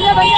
రాజ్యాంగమే వ్యతిరేకంగా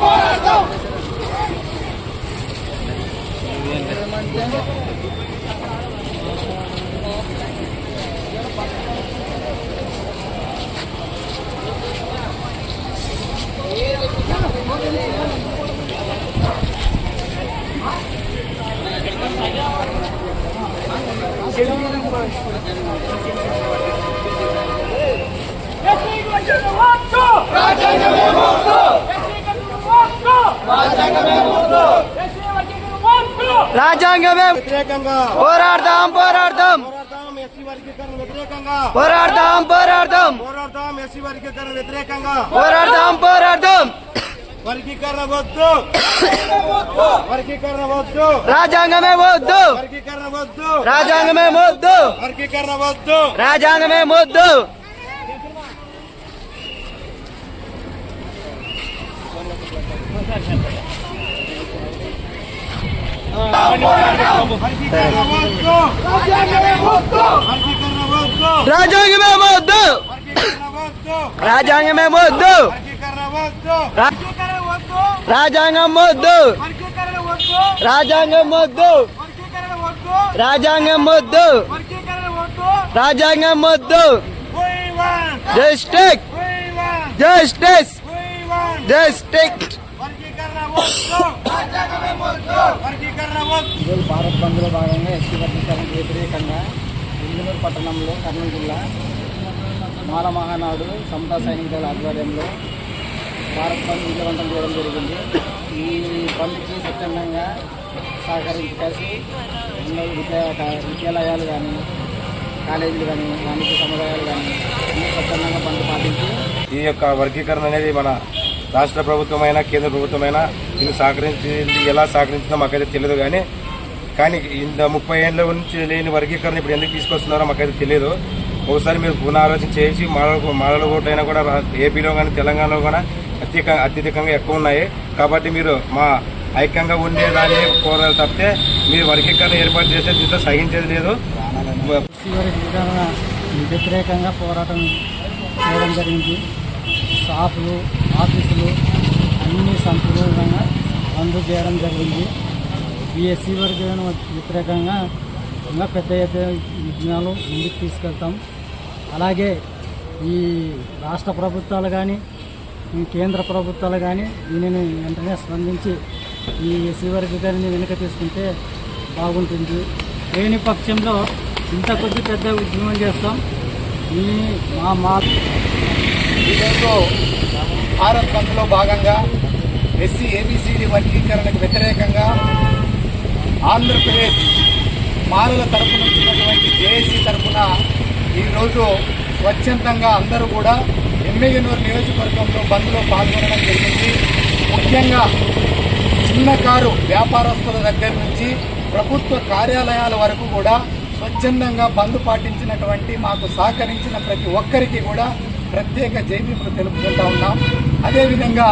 పోరాడతాం ఎస్సీ వర్గీకరణ వ్యతిరేకంగా. పోరాడదాం పోరాడదాం. పోరాడతాం ఎస్సీ వర్గీకరణ వ్యతిరేకంగా. పోరాడదాం పోరాడదాం. వర్గీకరణ వద్దు. వర్గీకరణ వద్దు. రాజ్యాంగమే వద్దు. వర్గీకరణ వద్దు. రాజ్యాంగమే వద్దు. వర్గీకరణ వద్దు. రాజ్యాంగమే వద్దు. వర్గీకరణ వద్దు వర్గీకరణ వద్దు రాజ్యాంగమే వద్దు వర్గీకరణ వద్దు రాజ్యాంగమే వద్దు వర్గీకరణ వద్దు రా- వర్గీకరణ వద్దు రాజ్యాంగం వద్దు వర్గీకరణ వద్దు రాజ్యాంగం వద్దు వర్గీకరణ భారత్ బంద్లో భాగంగా ఎస్సీ వర్గీకరణకు వ్యతిరేకంగా ఇంజనూరు పట్టణంలో కర్నూలు జిల్లా మాల మహానాడు సమతా సైనిక దళ ఆధ్వర్యంలో భారత్ బంద్ విజయవంతం చేయడం జరిగింది. ఈ బంద్కి స్వచ్ఛందంగా సహకరించాల్సి ఎన్నో విద్యా విద్యాలయాలు కానీ కాలేజీలు కానీ వాణిజ్య సముదాయాలు కానీ స్వచ్ఛందంగా బంద్ పాటించి ఈ యొక్క వర్గీకరణ అనేది మన రాష్ట్ర ప్రభుత్వమైనా కేంద్ర ప్రభుత్వమైనా దీన్ని సహకరించింది ఎలా సహకరించిందో మాకైతే తెలియదు కానీ కానీ ఇంత ముప్పై ఏళ్ళ నుంచి లేని వర్గీకరణ ఇప్పుడు ఎందుకు తీసుకొస్తున్నారో మాకైతే తెలియదు ఒకసారి మీరు పునరాలోచన చేసి మాడల మాలల ఓట్లైనా కూడా ఏపీలో కానీ తెలంగాణలో కూడా అత్యక అత్యధికంగా ఎక్కువ ఉన్నాయి. కాబట్టి మీరు మా ఐక్యంగా ఉండేదాన్ని కోరాలి తప్పితే మీరు వర్గీకరణ ఏర్పాటు చేస్తే దీంతో సహించేది లేదు. వ్యతిరేకంగా పోరాటం చేయడం జరిగింది. షాపులు ఆఫీసులు అన్ని సంపూర్ణంగా అందుచేయడం జరిగింది. ఈ ఎస్సీ వ్యతిరేకంగా ఇంకా పెద్ద ఎత్తున విజ్ఞానాలు ముందుకు తీసుకెళ్తాం. అలాగే ఈ రాష్ట్ర ప్రభుత్వాలు కానీ ఈ కేంద్ర ప్రభుత్వాలు కానీ దీనిని వెంటనే స్పందించి ఈ ఎస్సీ వర్గాన్ని వెనుక తీసుకుంటే బాగుంటుంది. లేని పక్షంలో ఇంత కొద్ది పెద్ద ఉద్యమం చేస్తాం. ఈ మా మా ఈరోజు భారత్ బంద్లో భాగంగా ఎస్సీ ఏబిసిడి వర్గీకరణకు వ్యతిరేకంగా ఆంధ్రప్రదేశ్ మాలల తరపున వచ్చినటువంటి జేఏసీ తరపున ఈరోజు స్వచ్ఛందంగా అందరూ కూడా ఎమ్మెగనూరు నియోజకవర్గంలో బంద్లో పాల్గొనడం జరిగింది. ముఖ్యంగా చిన్న కారు వ్యాపారస్తుల దగ్గర నుంచి ప్రభుత్వ కార్యాలయాల వరకు కూడా స్వచ్ఛందంగా బంద్ పాటించినటువంటి మాకు సహకరించిన ప్రతి ఒక్కరికి కూడా ప్రత్యేక జైవీములు తెలుపుకుంటా ఉన్నాం. అదేవిధంగా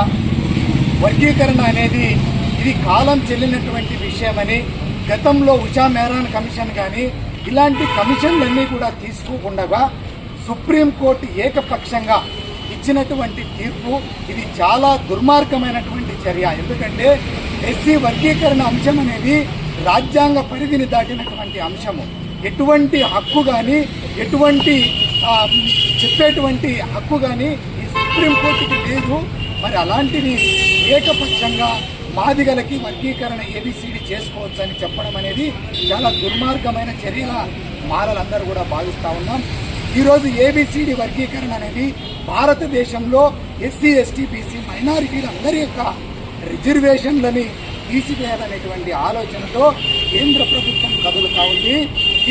వర్గీకరణ అనేది ఇది కాలం చెల్లినటువంటి విషయమని గతంలో ఉషా మేరాన్ కమిషన్ కానీ ఇలాంటి కమిషన్లన్నీ కూడా తీసుకోకుండా సుప్రీంకోర్టు ఏకపక్షంగా ఇచ్చినటువంటి తీర్పు ఇది చాలా దుర్మార్గమైనటువంటి చర్య. ఎందుకంటే ఎస్సీ వర్గీకరణ అంశం అనేది రాజ్యాంగ పరిధిని దాటినటువంటి అంశము. ఎటువంటి హక్కు కానీ ఎటువంటి చెప్పేటువంటి హక్కు కానీ ఈ సుప్రీంకోర్టుకి లేదు. మరి అలాంటిది ఏకపక్షంగా మాదిగలకి వర్గీకరణ ఏబిసిడి చేసుకోవచ్చు అని చెప్పడం అనేది చాలా దుర్మార్గమైన చర్యగా మారలందరూ కూడా భావిస్తూ ఉన్నాం. ఈరోజు ఏబిసిడి వర్గీకరణ అనేది భారతదేశంలో ఎస్సీ ఎస్టీ బీసీ మైనారిటీలందరి యొక్క రిజర్వేషన్లని తీసివేయాలనేటువంటి ఆలోచనతో కేంద్ర ప్రభుత్వం కదులుతా ఉంది.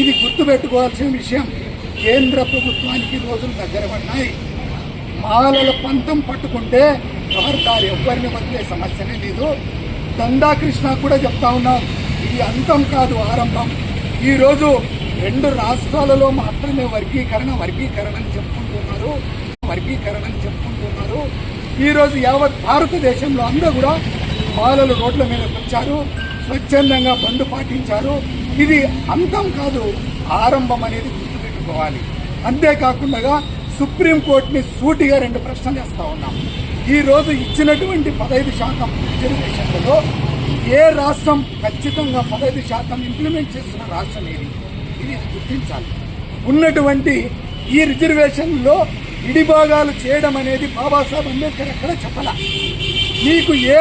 ఇది గుర్తుపెట్టుకోవాల్సిన విషయం. కేంద్ర ప్రభుత్వానికి రోజులు దగ్గర పడినాయి. మాలల పంతం పట్టుకుంటే ఖబర్దారు ఎవ్వరిని వదిలే సమస్యనే లేదు. దందా కృష్ణ కూడా చెప్తా ఉన్నాం ఇది అంతం కాదు ఆరంభం. ఈరోజు రెండు రాష్ట్రాలలో మాత్రమే వర్గీకరణ వర్గీకరణ అని చెప్పుకుంటున్నారు. వర్గీకరణ అని చెప్పుకుంటున్నారు. ఈరోజు యావత్ భారతదేశంలో అందరూ కూడా బాలలు రోడ్ల మీద వచ్చారు స్వచ్ఛందంగా బంద్ పాటించారు. ఇది అంతం కాదు ఆరంభం అనేది గుర్తుపెట్టుకోవాలి. అంతేకాకుండా సుప్రీంకోర్టుని సూటిగా రెండు ప్రశ్నలు వేస్తూ ఉన్నాం. ఈరోజు ఇచ్చినటువంటి పదహైదు శాతం రిజర్వేషన్లలో ఏ రాష్ట్రం ఖచ్చితంగా పదహైదు శాతం ఇంప్లిమెంట్ చేస్తున్న రాష్ట్రం ఏది? ఇది గుర్తించాలి. ఉన్నటువంటి ఈ రిజర్వేషన్లో ఇడిభాగాలు చేయడం అనేది బాబాసాహెబ్ అంబేద్కర్ ఎక్కడ చెప్పాల? మీకు ఏ